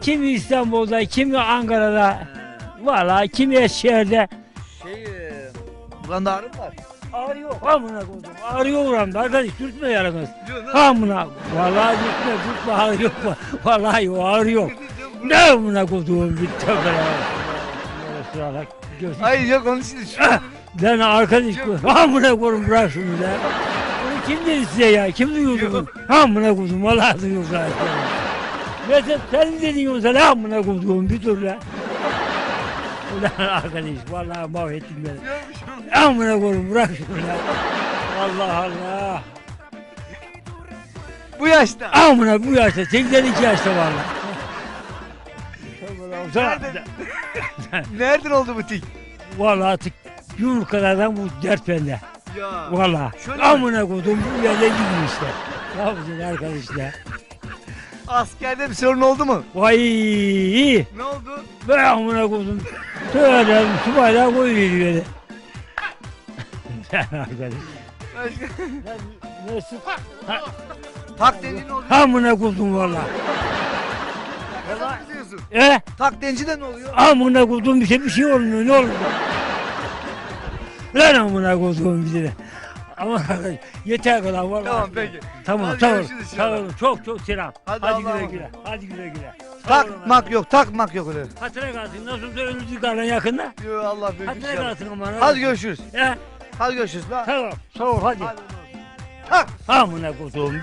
Kimi İstanbul'da, kimi Ankara'da. Vallahi kimi Eskişehir'de. Şey, e, buranda ağrı mı var? Ağrıyor. Amına koydum. Ağrıyor buramda. Arkadaş sürtme yaranız. Amına. Vallahi sürtme sürtme ağrıyor. Vallahi o ağrıyor. Ne amına koyduğum bir tövbe ya. Sıralar. Gözüm. Hayır yok onun için Lan arkadaş amına koyun bırak şunu da. Bunu kim dedi size ya? Kim duyurdu bunu? Amına koydum. Vallahi duyurdu. Mesela sen dedin yoksa ne amına koyduğum bir dur lan. Ulan arkadaş vallahi mahvettin beni. Amına koyun bırak şunu ya. Allah Allah. bu yaşta. Amına bu yaşta 82 yaşta vallahi. Nereden? Nereden oldu bu tik? Vallahi artık yumurtalardan bu dert bende. Ya. Vallahi. Şöyle Amına koydum bu yerde gibi işte. Ne yapacaksın arkadaşlar? Askerde bir sorun oldu mu? Vay Ne oldu? ben amına koydum. Şöyle subayla koyuyor beni. Sen arkadaş. Başka? Nasıl? Tak dediğin oluyor. Amına koydum valla. Yalan mı diyorsun? E? Tak denci de ne oluyor? Amına koydum bir şey bir şey olmuyor ne olur? Lan amına koydum bir de. Ama yeter kadar valla. Tamam peki. Tamam Hadi tamam. görüşürüz inşallah. Tamam çok çok selam. Hadi Hadi, Allah'a güle emanet. güle. Hadi güle güle. Sağ olun Takmak yok, takmak yok öyle. Hatıra kalsın. Nasılsa önümüzdeki karın yakında. Yo Allah büyük Hatıra inşallah. kalsın aman. Hadi görüşürüz. Ya, Hadi görüşürüz. Lan. tamam. Sağ ol hadi. Hadi. Tak. Amına koduğum bir.